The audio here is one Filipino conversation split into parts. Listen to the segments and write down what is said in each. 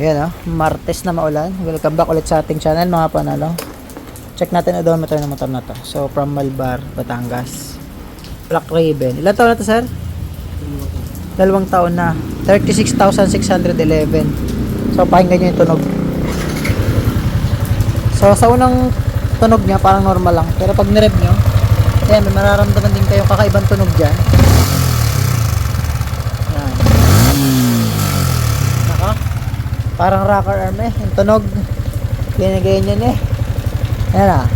Ayan oh, Martes na maulan. Welcome back ulit sa ating channel mga panalo. Check natin odometer ng motor na to. So from Malbar, Batangas. Black Raven. Ilan taon na to sir? Dalawang taon na. 36,611. So pakinggan nyo yung tunog. So sa unang tunog niya parang normal lang. Pero pag nirev nyo, ayan, may mararamdaman din kayong kakaibang tunog dyan. Ayan. Naka. Parang rocker arm eh. Yung tunog. Binigay niya eh. Ayan ah.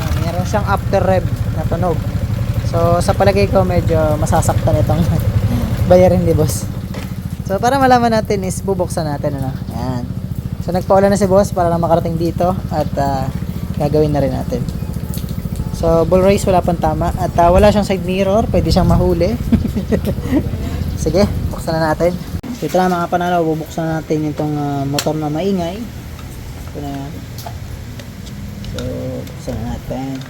Ah, meron siyang after rev na tunog. So sa palagay ko medyo masasaktan itong bayarin ni boss. So para malaman natin is bubuksan natin ano. Ayan. So nagpaulan na si boss para lang makarating dito at ah, gagawin na rin natin. So bull race wala pang tama at ah, wala siyang side mirror, pwede siyang mahuli. Sige, buksan na natin. Ito na mga panalo, bubuksan natin itong ah, motor na maingay. Ito na yan. So, buksan na natin.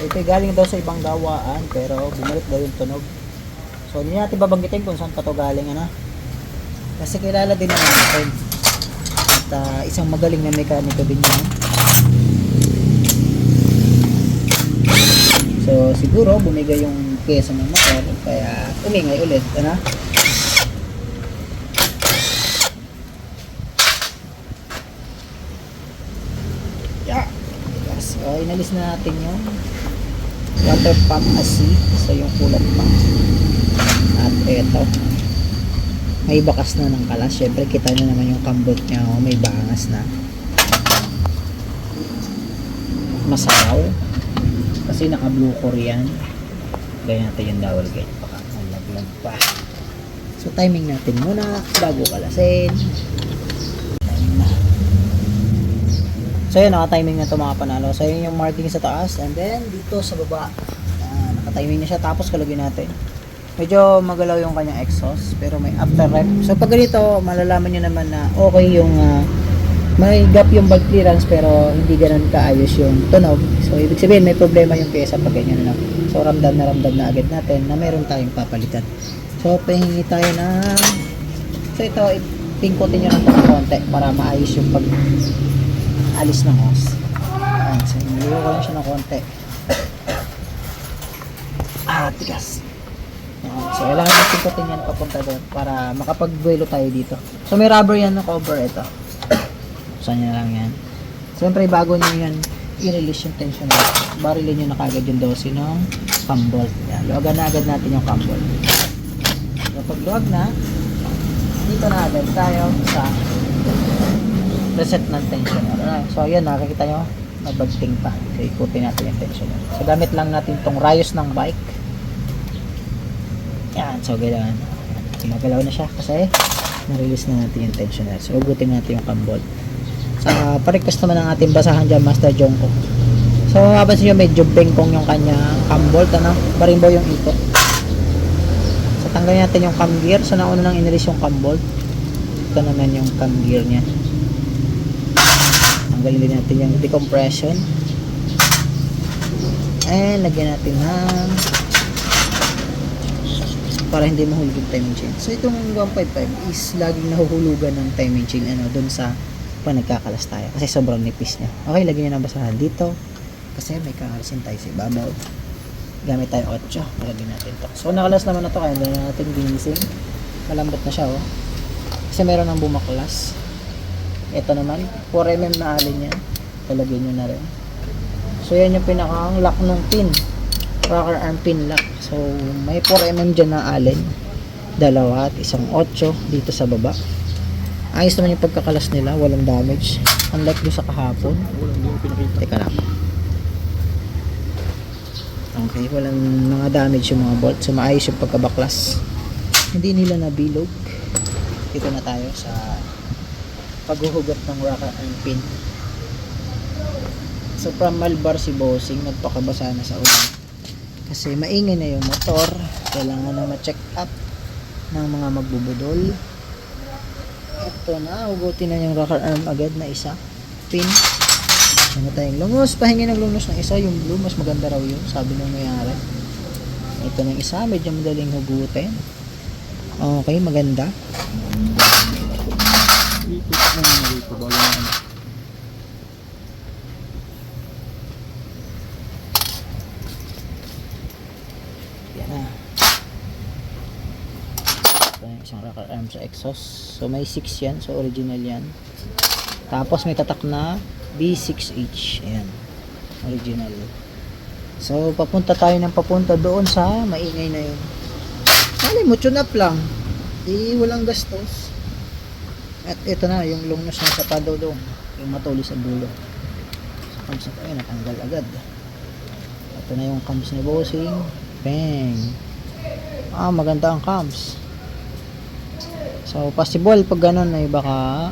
Ito ay galing daw sa ibang gawaan pero bumalik daw yung tunog. So, hindi natin babanggitin kung saan pa to galing ano. Kasi kilala din naman natin. At ah, isang magaling na mekaniko din yan. So, siguro bumigay yung pyesa ng motor kaya umingay ulit, ano? Yeah. Yes. So, inalis na natin yung water pump AC. So, yung coolant pump. At eto. May bakas na ng kalas. Siyempre, kita nyo naman yung kambot niya. Oh, may bangas na. Masayaw. Kasi naka blue core yan. Gaya natin yung dowel gate. Baka malaglag pa. So, timing natin muna bago kalasin. So yun, naka-timing na to mga panalo. So yun yung marking sa taas and then dito sa baba. Ah, naka-timing na siya tapos kalagyan natin. Medyo magalaw yung kanyang exhaust pero may after rep. So pag ganito, malalaman nyo naman na okay yung ah, may gap yung bag clearance pero hindi ganun kaayos yung tunog. So ibig sabihin may problema yung pyesa pag ganyan na. So ramdam na ramdam na agad natin na meron tayong papalitan. So pahingi tayo ng So ito, ipingkutin nyo lang ito ng konti para maayos yung pag alis ng hose. Ayan, so niliwa ko lang siya ng konti. Ah, tigas. So kailangan natin pikutin yan papunta doon para makapag-buelo tayo dito. So may rubber yan na cover ito. Saan nyo lang yan. Siyempre bago nyo yan i-release yung tension natin. Barilin nyo na kagad yung dose ng cam bolt. Yan, luwagan na agad natin yung cam bolt. Kapag luwag na, dito na agad tayo sa reset ng tensioner. So, ayan, nakikita nyo, nabagting pa. So, ikutin natin yung tensioner. So, gamit lang natin tong rayos ng bike. Yan. So, ganyan. Gumagalaw na siya kasi na-release na natin yung tensioner. So, ugutin natin yung cam bolt. Sa pa-request naman ng ating basahan dyan, Master Jongko. So, mapapansin nyo, medyo bengkong yung kanya cam bolt, ano? Barimbo yung ikot. So, tanggalin natin yung cam gear. So, nauna nang inrelease yung cam bolt. Ito naman yung cam gear niya tanggalin din natin yung decompression and lagyan natin ng para hindi mahulog yung timing chain so itong 155 is laging nahuhulugan ng timing chain ano dun sa pag nagkakalas tayo kasi sobrang nipis niya okay lagyan nyo ng basahan dito kasi may kakalasin tayo sa ibabaw gamit tayo 8 lagyan natin to so nakalas naman na to kaya hindi na natin ginising malambot na siya oh kasi meron ng bumaklas ito naman, 4mm na alin yan. Talagyan nyo na rin. So, yan yung pinakang lock ng pin. Rocker arm pin lock. So, may 4mm dyan na alin. Dalawa at isang 8 dito sa baba. Ayos naman yung pagkakalas nila. Walang damage. Unlike doon sa kahapon. Teka lang. Okay, walang mga damage yung mga bolt. So, maayos yung pagkabaklas. Hindi nila nabilog. Dito na tayo sa paghuhugot ng rocker arm pin. So from Malbar si Bossing nagpakabasa na sa ulan. Kasi maingay na yung motor. Kailangan na ma-check up ng mga magbubudol. Ito na, hugutin na yung rocker arm agad na isa. Pin. Ano tayong lungos? Pahingi ng lungos ng isa. Yung blue, mas maganda raw yun. Sabi ng mayari. Ito ng isa, medyo madaling hugutin. Okay, maganda. Dito na yung dito. Yung isang rocker arm sa exhaust. So may 6 yan. So original yan. Tapos may tatak na B6H. Ayan. Original. So papunta tayo ng papunta doon sa maingay na yun. Mali mo, tune up lang. Di walang gastos. At ito na, yung long nose ng sapado doon. Yung matuli sa dulo. Sa cams na tayo, natanggal agad. Ito na yung cams ni Bossing. Bang! Ah, maganda ang cams. So, possible pag ganun ay baka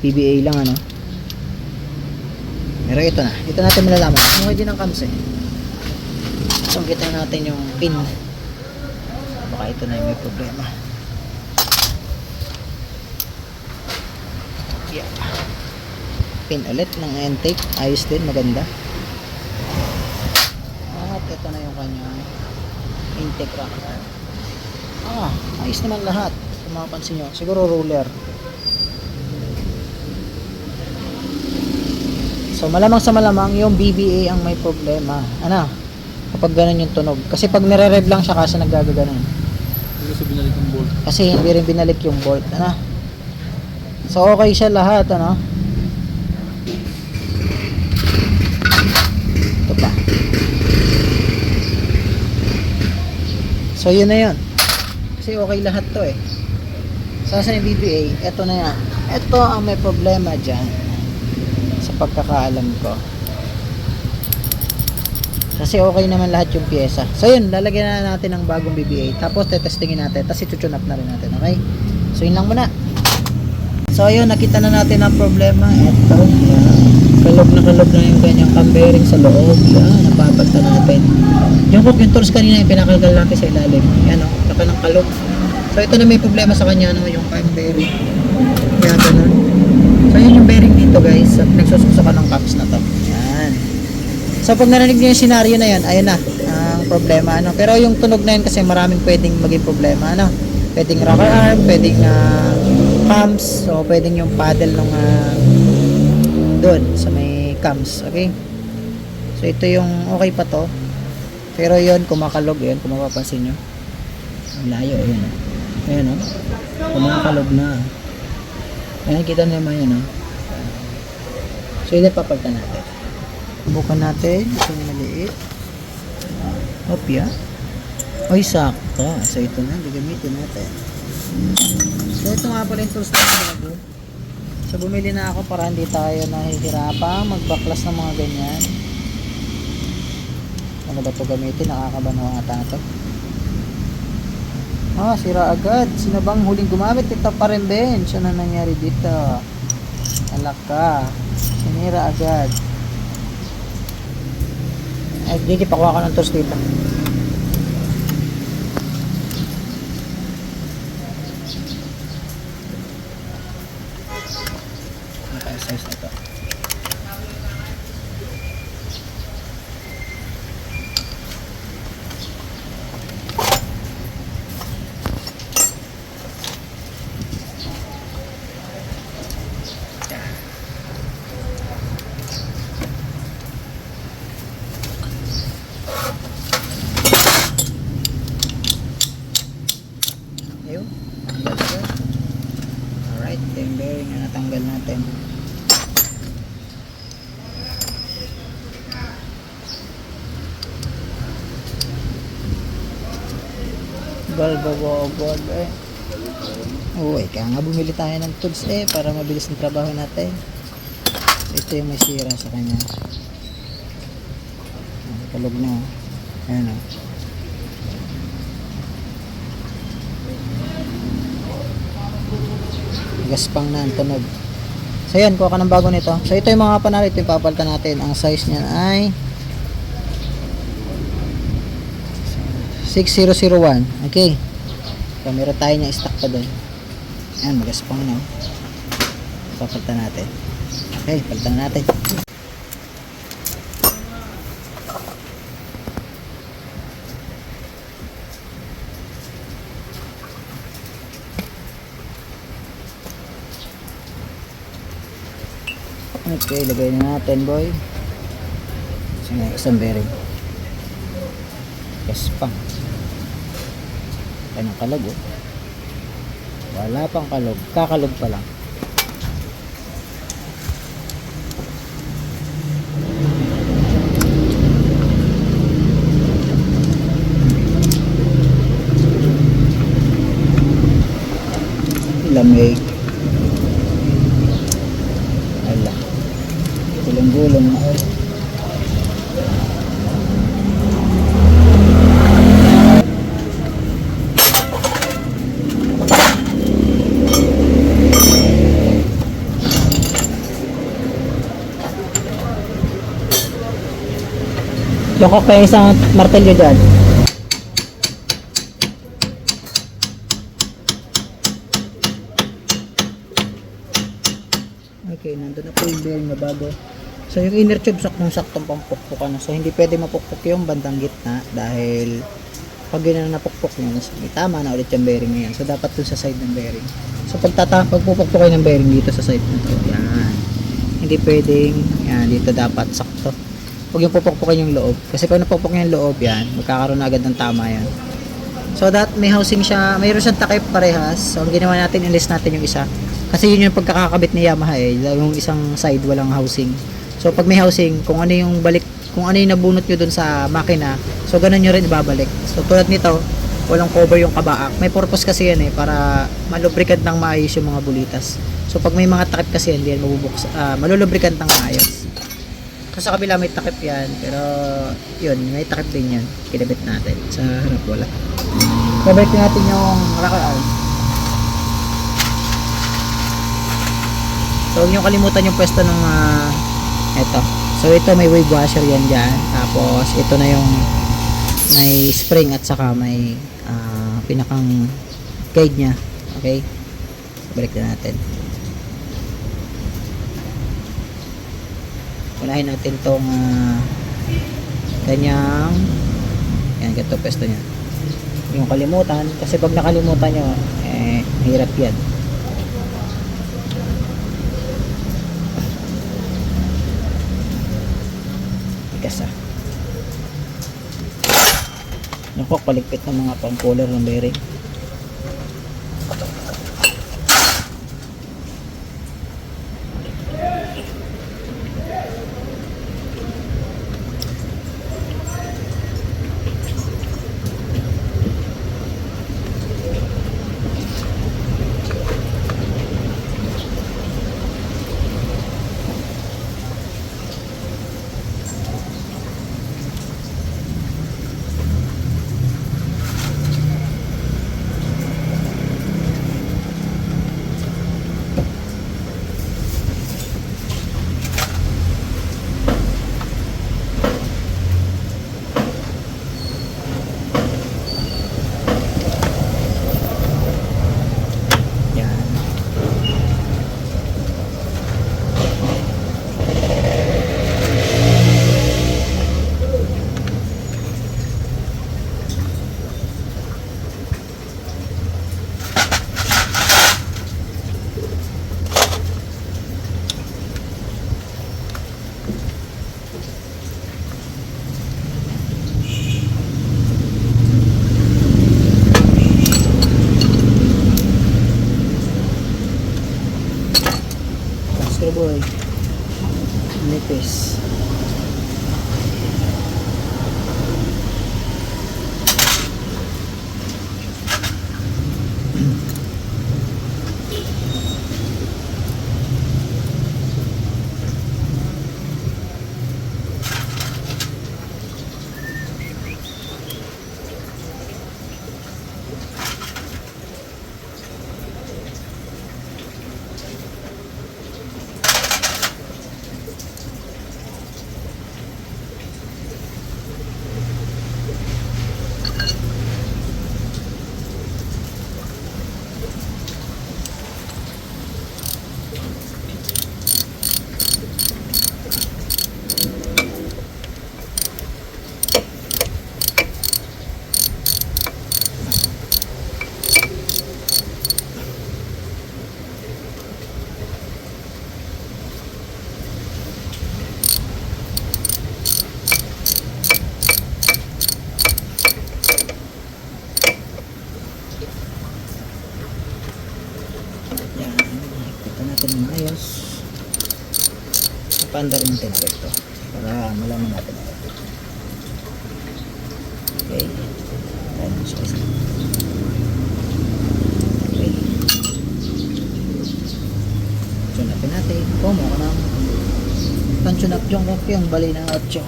PBA lang ano. Pero ito na. Ito natin malalaman. Okay din ang cams eh. So, kita natin yung pin. Baka ito na yung may problema. Yeah. Pin ulit ng intake. Ayos din. Maganda. At ito na yung kanyang intake rocker. Ah, ayos naman lahat. Kung mapapansin nyo. Siguro ruler. So malamang sa malamang yung BBA ang may problema. Ano? Kapag ganun yung tunog. Kasi pag nire-rev lang siya kasi naggagaganon. Kasi binalik yung bolt. Kasi hindi rin binalik yung bolt. Ano? So okay siya lahat. Ano? Ito pa. So yun na yun. Kasi okay lahat to eh. So sa BBA, ito na yan. Ito ang may problema dyan. Sa pagkakaalam ko. Kasi okay naman lahat yung pyesa. So yun, lalagyan na natin ng bagong BBA. Tapos tetestingin natin. Tapos itutunap na rin natin. Okay? So yun lang muna. So ayun, nakita na natin ang problema. Ito. Yan. Kalog na kalog na yung kanyang cam sa loob. Yan, napapagta natin. Yung yung tools kanina yung pinakagal natin sa ilalim. Yan o, naka ng kalog. So ito na may problema sa kanya, no, yung cam bearing. Kaya ganun. So yun yung bearing dito guys. At nagsusuksok ng caps na to. Yan. So pag narinig niyo yung scenario na yan, ayun na ang problema ano. Pero yung tunog na yun kasi maraming pwedeng maging problema ano. Pwedeng rocker arm, pwedeng uh, cams, so pwedeng yung paddle nung uh, doon sa may cams, okay? So ito yung okay pa to. Pero yon kumakalog yun, kung mapapansin nyo. Ang layo, ayun oh. Ayun oh. Kumakalog na. Ayan, kita naman yun oh. So yun papagtan natin. Bukan natin. Ito yung maliit. Opya. Oy, sakto. So, ito na. Gagamitin natin. So, ito nga pala yung tools na bago. So, bumili na ako para hindi tayo nahihirapang magbaklas ng mga ganyan. Ano ba ito gamitin? Nakakabanaw ata ito. Ah, sira agad. Sino bang huling gumamit? Ito pa rin din. Na nangyari dito. Alak ka. Sinira agad. Ay, Gigi, pakuha ko ng tools dito. Ano kaya size na to? Ayun. Tanggal siya. Alright, ito yung bearing na natanggal natin. Balbabogod eh. Uy, kaya nga bumili tayo ng tools eh para mabilis ang trabaho natin. Ito yung may sira sa kanya. Kalog na. oh. Ayan o. gaspang na ang tunog. So yan, kuha ka ng bago nito. So ito yung mga panalo, ito yung natin. Ang size niyan ay 6001. Okay. So, meron tayo niyang stock pa doon. Ayan, magaspang na. Papalitan natin. Okay, palitan natin. Okay, ilagay na natin boy. Isang bearing. Yes, pang. Kanyang kalog oh. Wala pang kalog. Kakalog pa lang. Lamig. Yung ko kaya isang martelyo dyan. Okay, nandun na po yung bearing na bago. So yung inner tube saktong saktong pampukpukan na. So hindi pwede mapukpok yung bandang gitna dahil pag yun na napukpok yun, so, tama na ulit yung bearing na yan. So dapat dun sa side ng bearing. So pag tata pagpupukpok kayo ng bearing dito sa side na to, yan. Hindi pwedeng, yan, dito dapat sakto. Huwag yung pupukpukin yung loob. Kasi pag napukpok yung loob yan, magkakaroon na agad ng tama yan. So that may housing siya, mayroon siyang takip parehas. So ang ginawa natin, enlist natin yung isa. Kasi yun yung pagkakakabit ni Yamaha eh, yung isang side walang housing. So pag may housing, kung ano yung balik, kung ano yung nabunot nyo dun sa makina, so ganun nyo rin ibabalik. So tulad nito, walang cover yung kabaak. May purpose kasi yan eh, para malubricant ng maayos yung mga bulitas. So pag may mga takip kasi yan, yan mabubuks, ah, malulubricant ng maayos. So sa kabila may takip yan, pero yun, may takip din yan. Kinabit natin. Sa harap wala. Kabit natin yung rocker arm. So huwag niyo kalimutan yung pwesto ng ah, eto. So ito may wave washer yan dyan. Tapos ito na yung may spring at saka may ah, pinakang guide niya. Okay? Balik na natin. Unahin natin tong ah, kanyang yan, ganito pwesto niya. Yung kalimutan, kasi pag nakalimutan nyo, eh, hirap yan. Tigas ah. Naku, paligpit ng mga pang cooler ng bearing. Paanda rin natin ito. Para malaman natin agad. Okay. Ayan, so isa. Okay. Tune upin natin. Kumo ka na. Pan-tune up yung yung bali ng 8.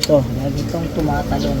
Ito, lagi itong tumatalon.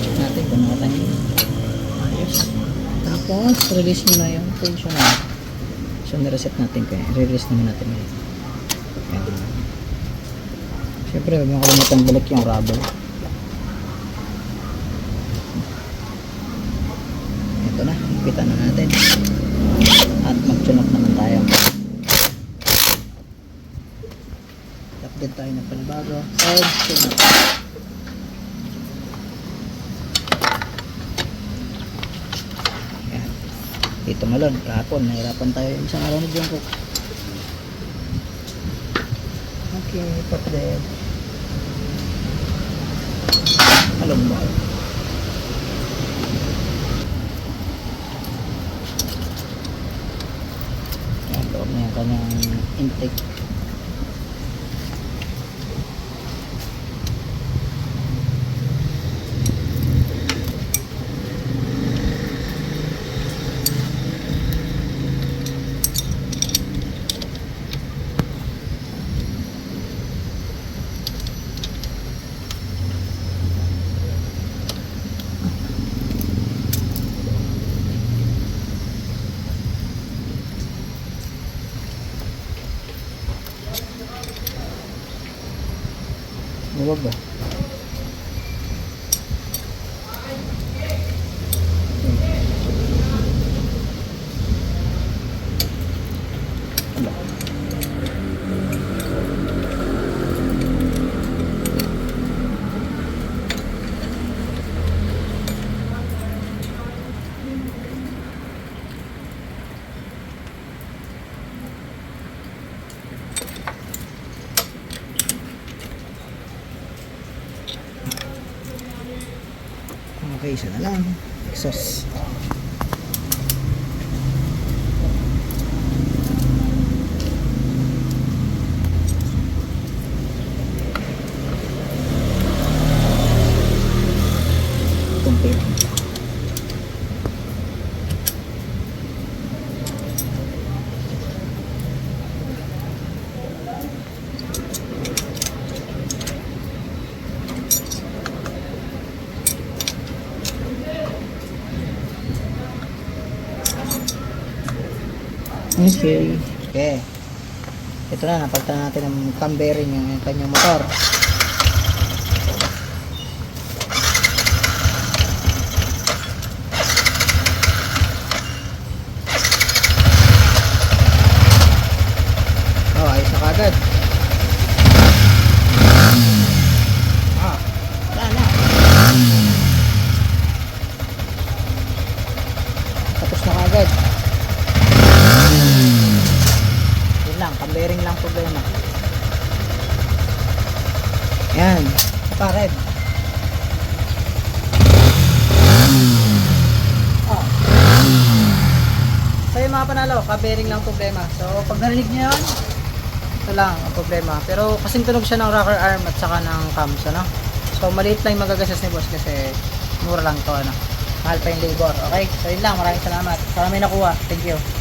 Check natin kung nakatayo. Ayos. Tapos, release nyo na yung tension na. So, nireset natin kaya. Release naman natin ngayon. Yan. Siyempre, huwag nyo kalimutan balik yung rubber. Ito na. Ipitan na natin. At mag-tune naman tayo. Din tayo ng panibago. And tune up. Yan. Dito malon, kahapon, nahirapan tayo isang araw ni Jungkook. Okay, put there. Malon ba? Yan, loob na yung kanyang intake. Huwag ba? Ala. Okay, isa na lang. Exhaust. Okay. Okay. Ito na, napalitan natin ng cam bearing yung kanyang motor. Oh, ayos na kagad. Ah, wala na. Tapos na kagad. Yun lang, pang-bearing lang problema. Yan. Pa, red. Oh. So yung mga ka-bearing lang problema. So pag narinig nyo yun, ito lang ang problema. Pero kasing tunog siya ng rocker arm at saka ng cams, ano? So maliit lang yung magagasas ni boss kasi mura lang to, ano? Mahal pa yung labor. Okay? So yun lang, maraming salamat. Sana may nakuha. Thank you.